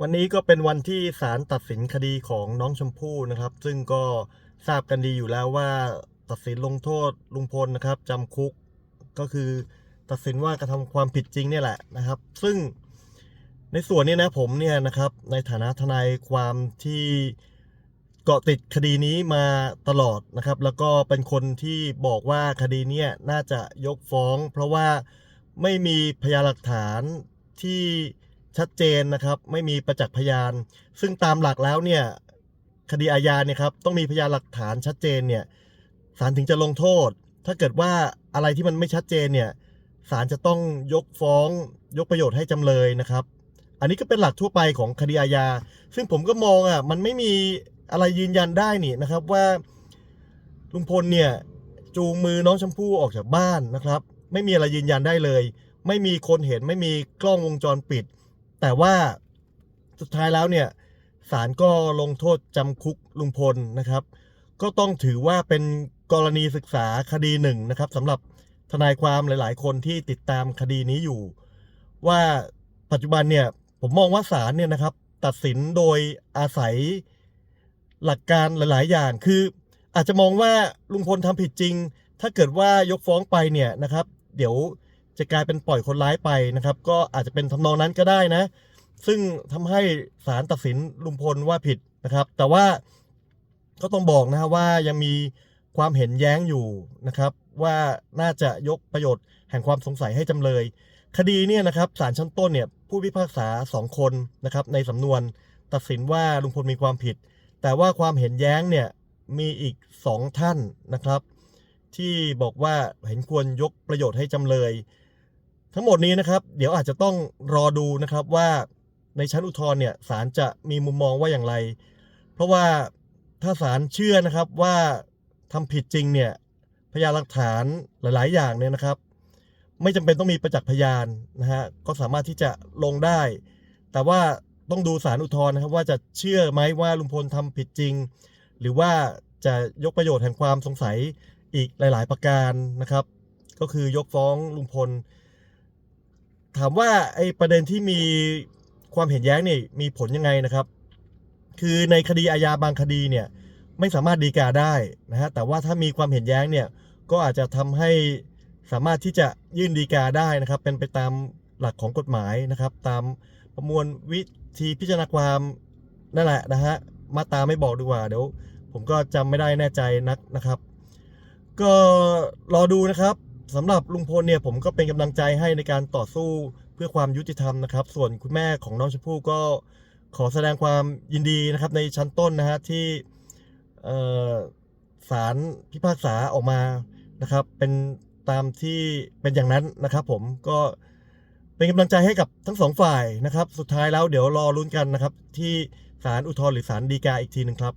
วันนี้ก็เป็นวันที่ศาลตัดสินคดีของน้องชมพู่นะครับ ซึ่งก็ทราบกันดีอยู่แล้วว่าตัดสินลงโทษลุงพลนะครับจำคุกก็คือตัดสินว่ากระทำความผิดจริงเนี่ยแหละนะครับ ซึ่งในส่วนนี้นะผมเนี่ยนะครับในฐานะทนายความที่เกาะติดคดีนี้มาตลอดนะครับ แล้วก็เป็นคนที่บอกว่าคดีเนี้ยน่าจะยกฟ้อง เพราะว่าไม่มีพยานหลักฐานที่ ชัดเจนนะครับ ไม่มีประจักษ์พยาน ซึ่งตามหลักแล้วเนี่ยคดีอาญาเนี่ยครับต้องมีพยานหลักฐานชัดเจนเนี่ยศาลถึงจะลงโทษ ถ้าเกิดว่าอะไรที่มันไม่ชัดเจนเนี่ยศาลจะต้องยกฟ้องยกประโยชน์ให้จำเลยนะครับ อันนี้ก็เป็นหลักทั่วไปของคดีอาญา ซึ่งผมก็มองอะมันไม่มีอะไรยืนยันได้นี่นะครับว่าลุงพลเนี่ยจูงมือน้องชมพู่ออกจากบ้านนะครับ ไม่มีอะไรยืนยันได้เลย ไม่มีคนเห็นไม่มีกล้องวงจรปิด แต่ว่าสุดท้ายแล้วเนี่ยศาลก็ลงโทษจำคุกลุงพลนะครับ ก็ต้องถือว่าเป็นกรณีศึกษาคดีหนึ่งนะครับสำหรับทนายความหลาย ๆ คนที่ติดตามคดีนี้อยู่ ว่าปัจจุบันเนี่ยผมมองว่าศาลเนี่ยนะครับ ตัดสินโดยอาศัยหลักการหลาย ๆ อย่าง คืออาจจะมองว่าลุงพลทำผิดจริง ถ้าเกิดว่ายกฟ้องไปเนี่ยนะครับ เดี๋ยว จะกลายเป็นปล่อยคนร้ายไปนะครับ ก็อาจจะเป็นทำนองนั้นก็ได้นะ ซึ่งทำให้ศาลตัดสินลุงพลว่าผิดนะครับ แต่ว่าก็ต้องบอกนะฮะว่ายังมีความเห็นแย้งอยู่นะครับ ว่าน่าจะยกประโยชน์แห่งความสงสัยให้จำเลย คดีเนี่ยนะครับศาลชั้นต้นเนี่ยผู้พิพากษาสองคนนะครับในสำนวนตัดสินว่าลุงพลมีความผิด แต่ว่าความเห็นแย้งเนี่ยมีอีกสองท่านนะครับ ที่บอกว่าเห็นควรยกประโยชน์ให้จำเลย ทั้งหมดนี้นะครับ เดี๋ยวอาจจะต้องรอดูนะครับว่าในชั้นอุทธรณ์เนี่ยศาลจะมีมุมมองว่าอย่างไร เพราะว่าถ้าศาลเชื่อนะครับว่าทำผิดจริงเนี่ยพยานหลักฐานหลาย ๆ อย่างเนี่ยนะครับ ไม่จำเป็นต้องมีประจักษ์พยานนะฮะก็สามารถที่จะลงได้ แต่ว่าต้องดูสารอุทธรณ์นะครับว่าจะเชื่อไหมว่าลุงพลทำผิดจริง หรือว่าจะยกประโยชน์แห่งความสงสัยอีกหลาย ๆ ประการนะครับ ก็คือยกฟ้องลุงพล ถามว่าไอ้ประเด็นที่มีความเห็นแย้งนี่มีผลยังไงนะครับ คือในคดีอาญาบางคดีเนี่ยไม่สามารถดีกาได้นะฮะแต่ว่าถ้ามีความเห็นแย้งเนี่ยก็อาจจะทำให้สามารถที่จะยื่นดีกาได้นะครับ เป็นไปตามหลักของกฎหมายนะครับ ตามประมวลวิธีพิจารณาความนั่นแหละนะฮะมาตาไม่บอกดีกว่าเดี๋ยว ผมก็จำไม่ได้แน่ใจนักนะครับ ก็รอดูนะครับ สำหรับลุงพลเนี่ยผมก็เป็นกำลังใจให้ในการต่อสู้เพื่อความยุติธรรมนะครับ ส่วนคุณแม่ของน้องชมพู่ก็ขอแสดงความยินดีนะครับในชั้นต้นนะฮะที่ศาลพิพากษาออกมานะครับ เป็นตามที่เป็นอย่างนั้นนะครับ ผมก็เป็นกำลังใจให้กับทั้งสองฝ่ายนะครับ สุดท้ายแล้วเดี๋ยวรอลุ้นกันนะครับ ที่ศาลอุทธรณ์หรือศาลฎีกาอีกทีหนึ่งครับ